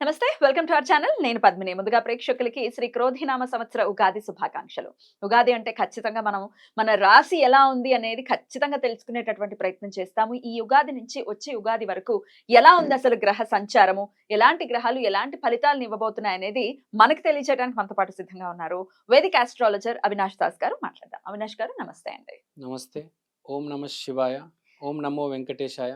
నమస్తే welcome to our channel. నేను పద్మిని. ముందుగా ప్రేక్షకులకి శ్రీ క్రోధినామ సంవత్సర ఉగాది శుభాకాంక్షలు. ఉగాది అంటే ఖచ్చితంగా మనం మన రాశి ఎలా ఉంది అనేది ఖచ్చితంగా తెలుసుకునేటటువంటి ప్రయత్నం చేస్తాము. ఈ ఉగాది నుంచి వచ్చే ఉగాది వరకు ఎలా ఉంది అసలు గ్రహ సంచారము? ఎలాంటి గ్రహాలు ఎలాంటి ఫలితాలను ఇవ్వబోతున్నాయి అనేది మనకు తెలియజేయడానికి మనతో పాటు సిద్ధంగా ఉన్నారు వేదిక ఆస్ట్రాలజర్ అవినాష్ దాస్ గారు. మాట్లాడదాం. అవినాష్ గారు నమస్తే అండి. నమస్తే. ఓం నమ శివాయ. ఓం నమో వెంకటేశాయ.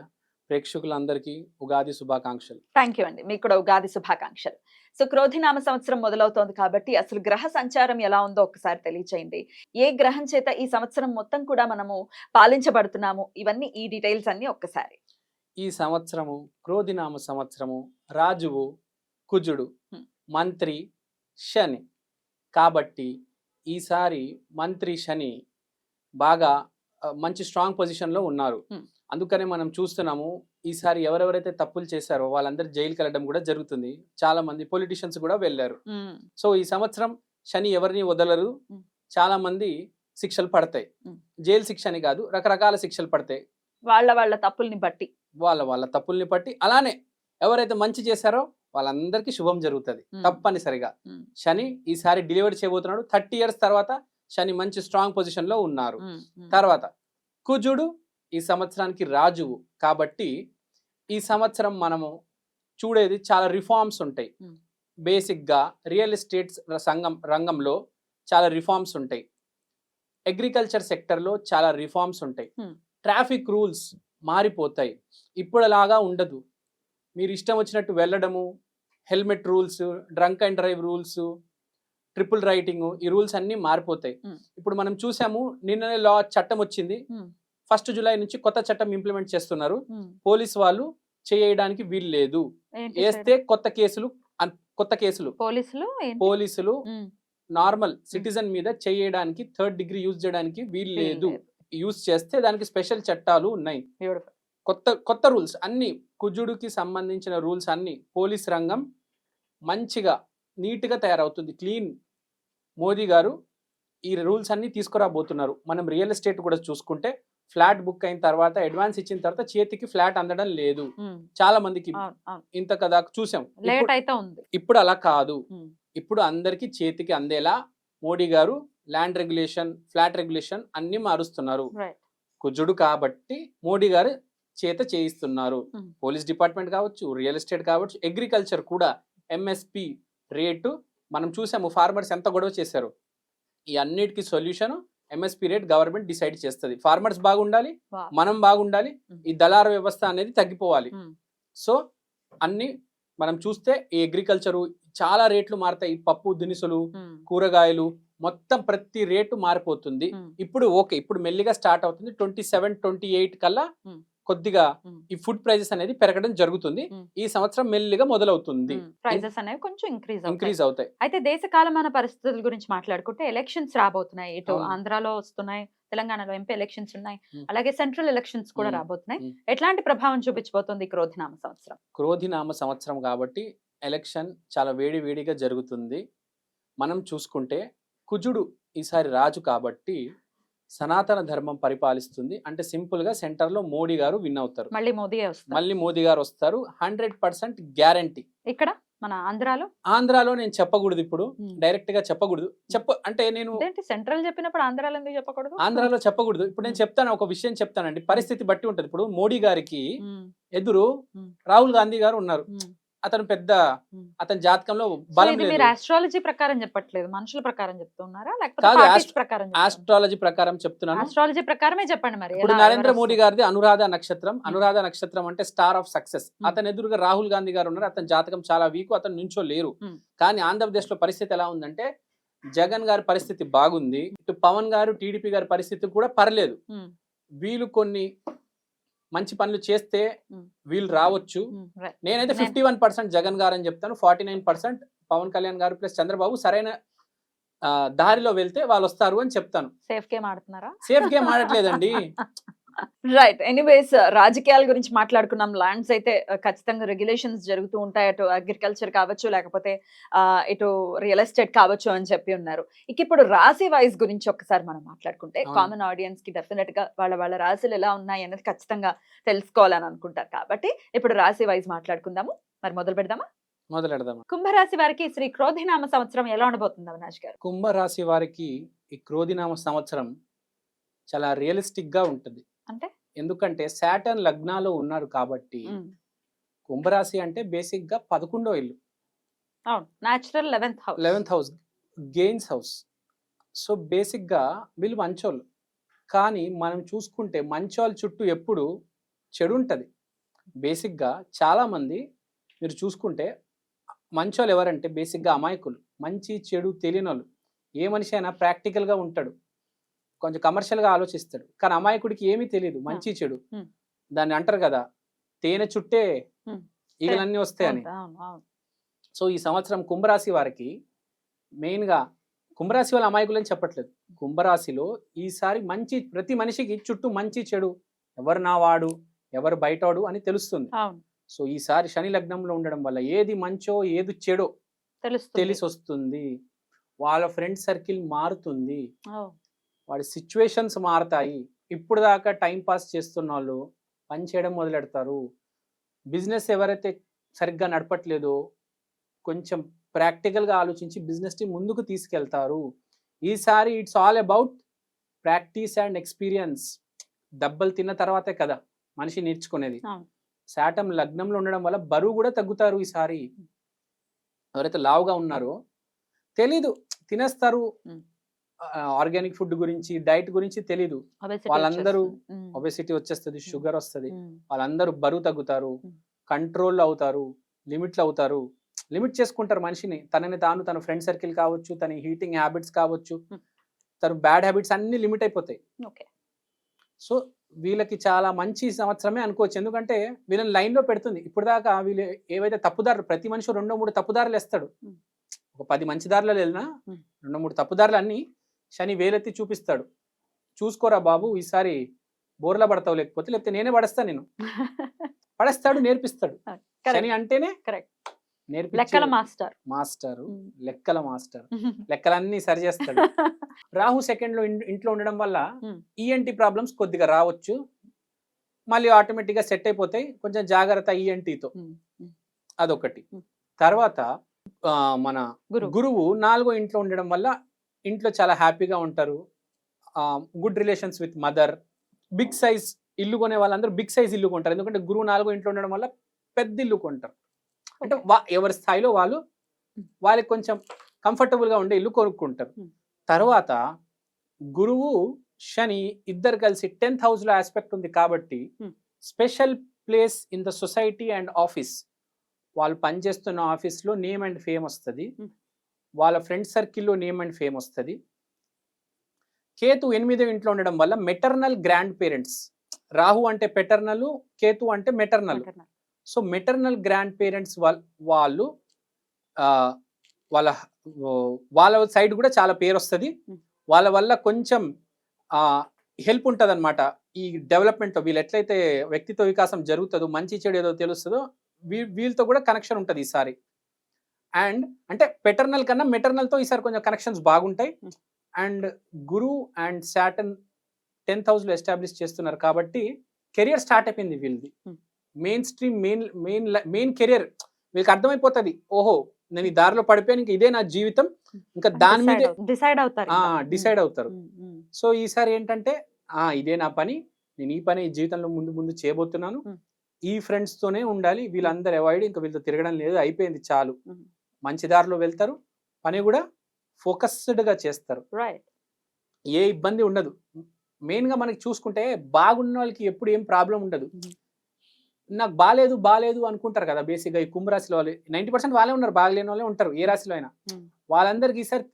ప్రేక్షకులందరికీ ఉగాది శుభాకాంక్షలు. థ్యాంక్ యూ అండి. మీకు కూడా ఉగాది శుభాకాంక్షలు. సో క్రోధినామ సంవత్సరం మొదలవుతోంది కాబట్టి అసలు గ్రహ సంచారం ఎలా ఉందో ఒకసారి తెలియచేయండి. ఏ గ్రహం చేత ఈ సంవత్సరం మొత్తం కూడా మనము పాలించబడుతున్నాము? ఇవన్నీ ఈ డీటెయిల్స్ అన్ని ఒక్కసారి. ఈ సంవత్సరము క్రోధినామ సంవత్సరము రాజువు కుజుడు. మంత్రి శని. కాబట్టి ఈసారి మంత్రి శని బాగా మంచి స్ట్రాంగ్ పొజిషన్లో ఉన్నారు. అందుకనే మనం చూస్తున్నాము ఈసారి ఎవరెవరైతే తప్పులు చేశారో వాళ్ళందరూ జైలుకి వెళ్ళడం కూడా జరుగుతుంది. చాలా మంది పొలిటీషియన్స్ కూడా వెళ్ళారు. సో ఈ సంవత్సరం శని ఎవరిని వదలరు. చాలా మంది శిక్షలు పడతాయి. జైలు శిక్ష అని కాదు రకరకాల శిక్షలు పడతాయి. వాళ్ళ వాళ్ళ తప్పుల్ని బట్టి. వాళ్ళ వాళ్ళ తప్పుల్ని బట్టి అలానే ఎవరైతే మంచి చేశారో వాళ్ళందరికీ శుభం జరుగుతుంది. తప్పనిసరిగా. శని ఈసారి డెలివరీ చేయబోతున్నాడు. థర్టీ ఇయర్స్ తర్వాత శని మంచి స్ట్రాంగ్ పొజిషన్లో ఉన్నారు. తర్వాత కుజుడు ఈ సంవత్సరానికి రాజువు కాబట్టి ఈ సంవత్సరం మనము చూడేది చాలా రిఫార్మ్స్ ఉంటాయి. బేసిక్గా రియల్ ఎస్టేట్ సంఘం రంగంలో చాలా రిఫార్మ్స్ ఉంటాయి అగ్రికల్చర్ సెక్టర్లో చాలా రిఫార్మ్స్ ఉంటాయి. ట్రాఫిక్ రూల్స్ మారిపోతాయి ఇప్పుడులాగా ఉండదు మీరు ఇష్టం వచ్చినట్టు వెళ్ళడము helmet rules drunk and drive rules triple riding ఈ రూల్స్ అన్నీ మారిపోతాయి. ఇప్పుడు మనం చూసాము నిన్ననే లా చట్టం వచ్చింది. ఫస్ట్ జూలై నుంచి కొత్త చట్టం ఇంప్లిమెంట్ చేస్తున్నారు. ఉమ్. పోలీస్ వాళ్ళు చేయడానికి వీలు లేదు. వేస్తే కొత్త కేసులు కొత్త కేసులు. పోలీసులు? పోలీసులు ఉమ్, నార్మల్ సిటిజన్ మీద చేయడానికి థర్డ్ డిగ్రీ యూజ్ చేయడానికి వీలు లేదు. యూజ్ చేస్తే దానికి స్పెషల్ చట్టాలు ఉన్నాయి. కొత్త కొత్త రూల్స్ అన్ని కుజుడికి సంబంధించిన రూల్స్ అన్ని పోలీస్ రంగం మంచిగా నీట్గా తయారవుతుంది. క్లీన్. మోదీ గారు ఈ రూల్స్ అన్ని తీసుకురాబోతున్నారు. మనం రియల్ ఎస్టేట్ కూడా చూసుకుంటే ఫ్లాట్ బుక్ అయిన తర్వాత అడ్వాన్స్ ఇచ్చిన తర్వాత చేతికి ఫ్లాట్ అందడం లేదు. చాలా మందికి. ఇంత కదా చూసాం. లేట్ ఇప్పుడు- అయితే ఉంది. ఇప్పుడు అలా కాదు. ఇప్పుడు అందరికీ చేతికి అందేలా మోడీ గారు ల్యాండ్ రెగ్యులేషన్ ఫ్లాట్ రెగ్యులేషన్ అన్ని మారుస్తున్నారు. కుజుడు కాబట్టి మోడీ గారు చేత చేయిస్తున్నారు. పోలీస్ డిపార్ట్మెంట్ కావచ్చు రియల్ ఎస్టేట్ కావచ్చు అగ్రికల్చర్ కూడా ఎంఎస్పి రేటు మనం చూసాము ఫార్మర్స్ ఎంత గొడవ చేశారు. ఈ అన్నిటికీ solution MSP rate government decide చేస్తుంది. ఫార్మర్స్ బాగుండాలి. మనం బాగుండాలి. ఈ దళార వ్యవస్థ అనేది తగ్గిపోవాలి. సో అన్ని మనం చూస్తే ఈ అగ్రికల్చరు చాలా రేట్లు మారుతాయి. పప్పు దినుసులు కూరగాయలు మొత్తం ప్రతి రేటు మారిపోతుంది. ఇప్పుడు ఓకే ఇప్పుడు మెల్లిగా స్టార్ట్ అవుతుంది. ట్వంటీ సెవెన్ ట్వంటీ ఎయిట్ కల్లా. కొద్దిగా. ఈ ఫుడ్ ప్రైజెస్ అనేది పెరగడం జరుగుతుంది. ఈ సంవత్సరం మెల్లిగా మొదలవుతుంది. ప్రైజెస్ అనేవి కొంచెం ఇంక్రీజ్ ఇంక్రీజ్ అవుతాయి అయితే దేశ కాలమాన పరిస్థితుల గురించి మాట్లాడుకుంటే ఎలక్షన్స్ రాబోతున్నాయి ఇటు. ఆంధ్రాలో వస్తున్నాయి తెలంగాణలో ఎంపీ ఎలక్షన్స్ ఉన్నాయి. అలాగే సెంట్రల్ ఎలక్షన్స్ కూడా. రాబోతున్నాయి. ఎట్లాంటి ప్రభావం చూపించబోతుంది క్రోధినామ సంవత్సరం క్రోధినామ సంవత్సరం కాబట్టి ఎలక్షన్ చాలా వేడి వేడిగా జరుగుతుంది మనం చూసుకుంటే కుజుడు ఈసారి రాజు కాబట్టి సనాతన ధర్మం పరిపాలిస్తుంది. అంటే సింపుల్గా సెంటర్లో మోడీ గారు విన్ అవుతారు. మళ్ళీ వస్తారు? మళ్ళీ మోదీ గారు వస్తారు. Hundred percent guarantee. ఇక్కడ? మన ఆంధ్రాలో? ఆంధ్రాలో నేను చెప్పకూడదు ఇప్పుడు. డైరెక్ట్గా చెప్పకూడదు. చెప్ప అంటే నేను సెంట్రల్ చెప్పినప్పుడు ఆంధ్రాలో ఎందుకు చెప్పకూడదు? ఆంధ్రాలో చెప్పకూడదు. ఇప్పుడు నేను చెప్తాను. ఒక విషయం చెప్తానండి. పరిస్థితి బట్టి ఉంటది. ఇప్పుడు మోడీ గారికి ఎదురు. రాహుల్ గాంధీ గారు ఉన్నారు. అతను పెద్ద. అతని జాతకంలో బలం మీరు ఆస్ట్రాలజీ ప్రకారం చెప్పట్లేదు. మనుషుల ప్రకారం చెప్తున్నారా? లేకపోతే ప్రకారం ఆస్ట్రాలజీ ప్రకారం చెప్తున్నాను. ఆస్ట్రాలజీ ప్రకారమే చెప్పండి మరి. ఇప్పుడు నరేంద్ర మోడీ? గారిది అనురాధ నక్షత్రం. అనురాధ నక్షత్రం అంటే స్టార్ ఆఫ్ సక్సెస్. అతని ఎదురుగా రాహుల్ గాంధీ గారు ఉన్నారు. అతని జాతకం చాలా వీక్ అతను నుంచో లేరు. కానీ ఆంధ్రప్రదేశ్లో పరిస్థితి ఎలా ఉందంటే జగన్ గారి పరిస్థితి బాగుంది. ఇటు పవన్ గారు టీడీపీ గారి పరిస్థితి కూడా పర్లేదు. వీళ్ళు కొన్ని మంచి పనులు చేస్తే. వీళ్ళు రావచ్చు. నేనైతే నేను- ఫిఫ్టీ వన్ పర్సెంట్ జగన్ గారు అని చెప్తాను. Forty nine percent Pawan Kalyan గారు ప్లస్ చంద్రబాబు సరైన దారిలో వెళ్తే వాళ్ళు వస్తారు అని చెప్తాను. సేఫ్ గేమ్ ఆడుతున్నారా? Safe game ఆడట్లేదండి. రైట్ ఎనీవేస్ రాజకీయాల గురించి మాట్లాడుకున్నాం. ల్యాండ్స్ అయితే uh, ఖచ్చితంగా రెగ్యులేషన్స్ జరుగుతూ ఉంటాయి. అటు అగ్రికల్చర్ కావచ్చు లేకపోతే ఆ, ఇటు రియల్ ఎస్టేట్ కావచ్చు అని చెప్పి ఉన్నారు. ఇక ఇప్పుడు రాశి వైజ్ గురించి ఒకసారి మనం మాట్లాడుకుంటే. కామన్ ఆడియన్స్కి డెఫినెట్గా వాళ్ళ వాళ్ళ రాశులు ఎలా ఉన్నాయి అనేది ఖచ్చితంగా తెలుసుకోవాలని అనుకుంటారు. కాబట్టి ఇప్పుడు రాశి వైజ్ మాట్లాడుకుందాము. మరి మొదలు పెడదామా? మొదలెడదాం కుంభరాశి వారికి శ్రీ క్రోధినామ సంవత్సరం ఎలా ఉండబోతుంది అవినాష్ గారు? కుంభరాశి వారికి ఈ క్రోధినామ సంవత్సరం చాలా రియలిస్టిక్గా ఉంటుంది. అంటే? ఎందుకంటే శాటర్న్ లగ్నాలో ఉన్నారు కాబట్టి కుంభరాశి అంటే బేసిక్గా పదకొండో ఇల్లు. అవును. Natural eleventh house. Eleventh house gains house. So బేసిక్గా వీళ్ళు మంచోళ్ళు. కానీ మనం చూసుకుంటే మంచోళ్ళ చుట్టూ ఎప్పుడు చెడు ఉంటుంది. బేసిక్గా చాలామంది మీరు చూసుకుంటే మంచోళ్ళు ఎవరంటే బేసిక్గా అమాయకులు. మంచి చెడు తెలియని వాళ్ళు ఏ మనిషి అయినా ప్రాక్టికల్గా ఉంటాడు. కొంచెం కమర్షియల్గా ఆలోచిస్తాడు. కానీ అమాయకుడికి ఏమీ తెలియదు మంచి చెడు. దాన్ని అంటారు కదా తేనె చుట్టే. ఈగలన్నీ వస్తాయని. సో ఈ సంవత్సరం కుంభరాశి వారికి మెయిన్గా కుంభరాశి వాళ్ళ అమాయకులు అని చెప్పట్లేదు. కుంభరాశిలో ఈసారి మంచి ప్రతి మనిషికి చుట్టూ మంచి చెడు. ఎవరు నా వాడు ఎవరు బయటవాడు అని తెలుస్తుంది. సో ఈసారి శని లగ్నంలో ఉండడం వల్ల ఏది మంచో ఏది చెడో తెలిసి వస్తుంది వాళ్ళ ఫ్రెండ్ సర్కిల్ మారుతుంది. వాడి సిచ్యువేషన్స్ మారుతాయి. ఇప్పుడు దాకా టైం పాస్ చేస్తున్న వాళ్ళు పని చేయడం మొదలెడతారు. బిజినెస్ ఎవరైతే సరిగ్గా నడపట్లేదో కొంచెం ప్రాక్టికల్గా ఆలోచించి బిజినెస్ని ముందుకు తీసుకెళ్తారు. ఈసారి it's all about practice and experience. దెబ్బలు తిన్న తర్వాతే కదా మనిషి నేర్చుకునేది. శాటం లగ్నంలో ఉండడం వల్ల బరువు కూడా తగ్గుతారు ఈసారి. ఎవరైతే లావుగా ఉన్నారో తెలీదు. తినేస్తారు. ఆర్గానిక్ ఫుడ్ గురించి డైట్ గురించి తెలీదు. వాళ్ళందరూ ఒబెసిటీ వచ్చేస్తుంది షుగర్ వస్తుంది. వాళ్ళందరూ బరువు తగ్గుతారు. కంట్రోల్ అవుతారు లిమిట్లు అవుతారు. లిమిట్ చేసుకుంటారు మనిషిని. తనని తాను తన ఫ్రెండ్ సర్కిల్ కావచ్చు తన హీటింగ్ హ్యాబిట్స్ కావచ్చు. తన బ్యాడ్ హ్యాబిట్స్ అన్ని లిమిట్ అయిపోతాయి. ఓకే. సో వీళ్ళకి చాలా మంచి సంవత్సరమే అనుకోవచ్చు. ఎందుకంటే వీళ్ళని లైన్లో పెడుతుంది. ఇప్పుడు దాకా వీళ్ళు ఏవైతే తప్పుదారులు ప్రతి మనిషి రెండో మూడు తప్పుదారులు వేస్తాడు. ఒక పది మంచి దారిలో వెళ్ళినా. రెండు మూడు తప్పుదారులు అన్ని శని వేలెత్తి చూపిస్తాడు చూసుకోరా బాబు ఈసారి బోర్లా పడతావు లేకపోతే లేకపోతే నేనే పడేస్తాను నేను పడేస్తాడు నేర్పిస్తాడు. శని అంటేనే లెక్కల మాస్టర్ మాస్టర్. లెక్కల మాస్టర్ లెక్కలన్నీ సరి చేస్తాడు రాహు సెకండ్లో ఇంట్లో ఉండడం వల్ల. ఈఎన్టీ ప్రాబ్లమ్స్ కొద్దిగా రావచ్చు మళ్ళీ ఆటోమేటిక్గా సెట్ అయిపోతాయి కొంచెం జాగ్రత్త E ఈఎన్టీతో. Hmm. అదొకటి. తర్వాత మన. గురువు నాలుగో ఇంట్లో ఉండడం వల్ల ఇంట్లో చాలా హ్యాపీగా ఉంటారు. Good relations with mother. Big size ఇల్లు కొనే వాళ్ళందరూ బిగ్ సైజ్ ఇల్లు కొంటారు. ఎందుకంటే గురువు నాలుగో ఇంట్లో ఉండడం వల్ల పెద్ద ఇల్లు కొంటారు. అంటే వా- ఎవరి స్థాయిలో వాళ్ళు వాళ్ళకి కొంచెం comfortable గా ఉండే ఇల్లు కొనుక్కుంటారు. తర్వాత గురువు శని ఇద్దరు కలిసి టెన్త్ హౌస్లో ఆస్పెక్ట్ ఉంది కాబట్టి. Special place in the society and office. వాళ్ళు పనిచేస్తున్న ఆఫీస్లో నేమ్ అండ్ ఫేమ్ వస్తుంది. వాళ్ళ ఫ్రెండ్ సర్కిల్లో నేమ్ అండ్ ఫేమ్ వస్తుంది. కేతు ఎనిమిదో ఇంట్లో ఉండడం వల్ల మెటర్నల్ గ్రాండ్ పేరెంట్స్. రాహు అంటే పెటర్నల్ కేతు అంటే maternal. So maternal grand parents వాళ్ళు వాళ్ళ వాళ్ళ సైడ్ కూడా చాలా పేరు వస్తుంది. వాళ్ళ వల్ల కొంచెం హెల్ప్ ఉంటుంది అనమాట ఈ డెవలప్మెంట్ వీళ్ళు ఎట్లయితే వ్యక్తిత్వ వికాసం జరుగుతుందో మంచి చెడు ఏదో తెలుస్తుందో వీ వీళ్ళతో కూడా కనెక్షన్ ఉంటుంది ఈసారి. అండ్ అంటే పెటర్నల్ కన్నా మెటర్నల్తో ఈసారి కొంచెం కనెక్షన్స్ బాగుంటాయి. And Guru and Saturn tenth హౌస్లో ఎస్టాబ్లిష్ చేస్తున్నారు కాబట్టి కెరియర్ స్టార్ట్ అయిపోయింది వీళ్ళది. Main stream main main main career వీళ్ళకి అర్థమైపోతుంది ఓహో నేను ఈ దారిలో పడిపోయాను ఇంకా ఇదే నా జీవితం ఇంకా దాని మీదే decide అవుతారు. డిసైడ్ అవుతారు సో ఈసారి ఏంటంటే ఆ ఇదే నా పని నేను ఈ పని జీవితంలో ముందు ముందు చేయబోతున్నాను. ఈ ఫ్రెండ్స్ తోనే ఉండాలి వీళ్ళందరూ అవాయిడ్ ఇంకా వీళ్ళతో తిరగడం లేదు అయిపోయింది చాలు. మంచి దారిలో వెళ్తారు పని కూడా ఫోకస్డ్గా చేస్తారు. రైట్ ఏ ఇబ్బంది ఉండదు. మెయిన్గా మనకి చూసుకుంటే బాగున్న వాళ్ళకి ఎప్పుడు ఏం ప్రాబ్లం ఉండదు. Mhm. నాకు బాగాలేదు బాగాలేదు అనుకుంటారు కదా బేసిక్గా ఈ కుంభరాశిలో వాళ్ళు. నైంటీ పర్సెంట్ వాళ్ళే ఉన్నారు బాగలేని వాళ్ళే ఉంటారు ఏ రాశిలో అయినా. Hmm. వాళ్ళందరికీ ఈసారి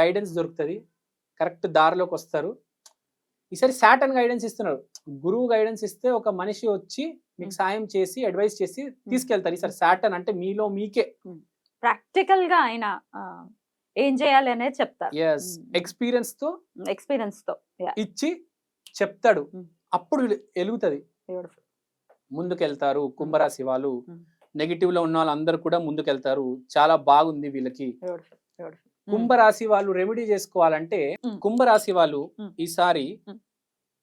గైడెన్స్ దొరుకుతుంది కరెక్ట్ దారిలోకి వస్తారు. ఈసారి సాటన్ గైడెన్స్ ఇస్తున్నారు. గురువు గైడెన్స్ ఇస్తే ఒక మనిషి వచ్చి మీకు Hmm. సాయం చేసి అడ్వైస్ చేసి తీసుకెళ్తారు. ఈసారి సాటన్ అంటే మీలో మీకే. ప్రాక్టికల్గా ఆయన ఏం చేయాలి అనేది చెప్తారు. ఎక్స్పీరియన్స్తో ఎక్స్పీరియన్స్తో ఇచ్చి చెప్తాడు. అప్పుడు బ్యూటిఫుల్ ముందుకెళ్తారు కుంభరాశి వాళ్ళు. నెగిటివ్లో ఉన్న వాళ్ళందరూ కూడా ముందుకెళ్తారు చాలా బాగుంది వీళ్ళకి కుంభరాశి వాళ్ళు రెమెడీ చేసుకోవాలంటే. కుంభరాశి వాళ్ళు. ఈసారి.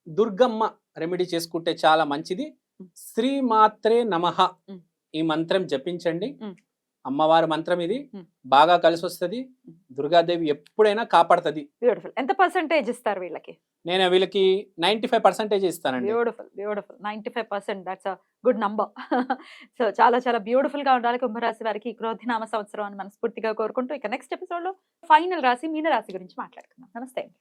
దుర్గమ్మ రెమెడీ చేసుకుంటే చాలా మంచిది Hmm. శ్రీ మాత్రే నమః. ఈ మంత్రం జపించండి. అమ్మవారి మంత్రం ఇది. Hmm. బాగా కలిసి వస్తుంది Hmm. దుర్గాదేవి ఎప్పుడైనా కాపాడుతుంది. బ్యూటిఫుల్ ఎంత పర్సెంటేజ్ ఇస్తారు వీళ్ళకి? నేను వీళ్ళకి నైన్టీ ఫైవ్ పర్సెంటేజ్ ఇస్తానండి. Beautiful beautiful ninety five percent that's a good number so చాలా చాలా బ్యూటిఫుల్గా ఉండాలి కుంభరాశి వారికి క్రోధినామ సంవత్సరం అని మనస్ఫూర్తిగా కోరుకుంటూ ఇక నెక్స్ట్ ఎపిసోడ్లో ఫైనల్ రాశి మీన రాశి గురించి మాట్లాడుకుందాం. నమస్తే అండి.